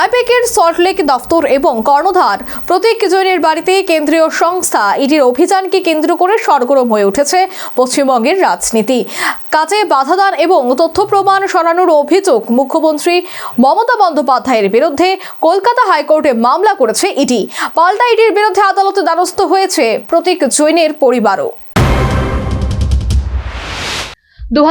আইপ্যাকের সল্টলেক দফতর এবং কর্ণধার। প্রতীক জৈনের বাড়িতে কেন্দ্রীয় সংস্থা ইডির অভিযানকে কেন্দ্র করে সরগরম হয়ে উঠেছে পশ্চিমবঙ্গের রাজনীতি। কাজে বাধাদান এবং তথ্য প্রমাণ সরানোর অভিযোগ মুখ্যমন্ত্রী মমতা বন্দ্যোপাধ্যায়ের বিরুদ্ধে কলকাতা হাইকোর্টে মামলা করেছে ইডি। পাল্টা ইডির বিরুদ্ধে আদালতে দ্বারস্থ হয়েছে প্রতীক জৈনের পরিবারও। দু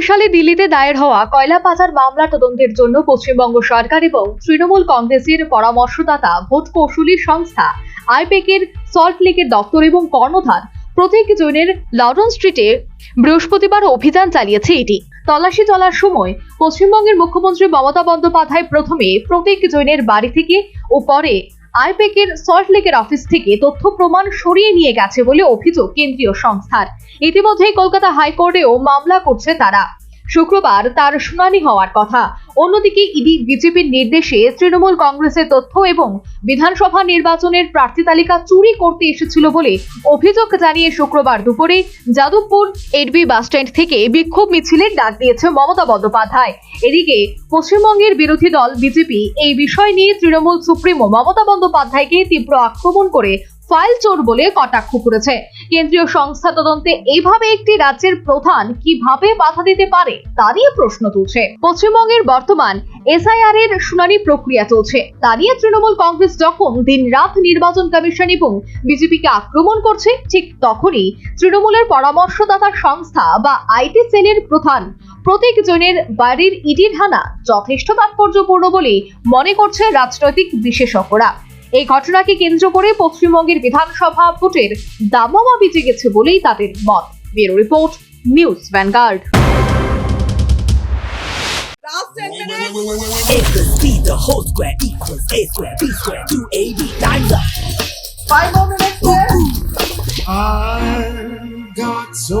সালে দিল্লিতে দায়ের হওয়া কয়লা পাচার মামলা তদন্তের জন্য পশ্চিমবঙ্গ সরকার এবং তৃণমূল কংগ্রেসের পরামর্শদাতা ভোট কৌশলী সংস্থা আইপেকের সল্টলেকের দপ্তর এবং কর্ণধার প্রতীক জৈনের লন্ডন স্ট্রিটে বৃহস্পতিবার অভিযান চালিয়েছে এটি। তল্লাশি চলার সময় পশ্চিমবঙ্গের মুখ্যমন্ত্রী মমতা বন্দ্যোপাধ্যায় প্রথমে প্রতীক জৈনের বাড়ি থেকে ও পরে আইপেকের সল্টলেকের অফিস থেকে তথ্য প্রমাণ সরিয়ে নিয়ে গেছে বলে অভিযোগ কেন্দ্রীয় সংস্থার। ইতিমধ্যেই কলকাতা হাইকোর্টেও মামলা করছে তারা। শুক্রবার তার শুনানি হওয়ার কথা। অন্যদিকে ইডি, বিজেপির নির্দেশে তৃণমূল কংগ্রেসের তথ্য এবং বিধানসভা নির্বাচনের প্রার্থী তালিকা চুরি করতে এসেছিল বলে অভিযোগ জানিয়ে শুক্রবার দুপুরে যাদবপুর এডবি বাসস্ট্যান্ড থেকে বিক্ষোভ মিছিলের ডাক দিয়েছে মমতা বন্দ্যোপাধ্যায়। এদিকে পশ্চিমবঙ্গের বিরোধী দল বিজেপি এই বিষয় নিয়ে তৃণমূল সুপ্রিমো মমতা বন্দ্যোপাধ্যায়কে তীব্র আক্রমণ করে ফাইল চোর বলে কটাক্ষ করেছে। কেন্দ্রীয় সংস্থা তদন্তে এইভাবে একটি রাজ্যের প্রধান কীভাবে বাধা দিতে পারে, তা নিয়ে প্রশ্ন তুলছে। পশ্চিমবঙ্গের বর্তমান এসআইআর এর শুনানি প্রক্রিয়া চলছে। তা নিয়ে তৃণমূল কংগ্রেস যখন দিন রাত নির্বাচন কমিশন এবং বিজেপিকে আক্রমণ করছে, ঠিক তখনই তৃণমূলের পরামর্শদাতা সংস্থা বা আইটি সেলের প্রধান প্রতীক জনের বাড়ির ইডির হানা যথেষ্ট তাৎপর্যপূর্ণ বলে মনে করছে রাজনৈতিক বিশেষজ্ঞরা। এই ঘটনাকে কেন্দ্র করে পশ্চিমবঙ্গের বিধানসভা ভোটের দামমা বেঁচে গেছে বলেই তাদের মত। Bureau report news Vanguard. Got so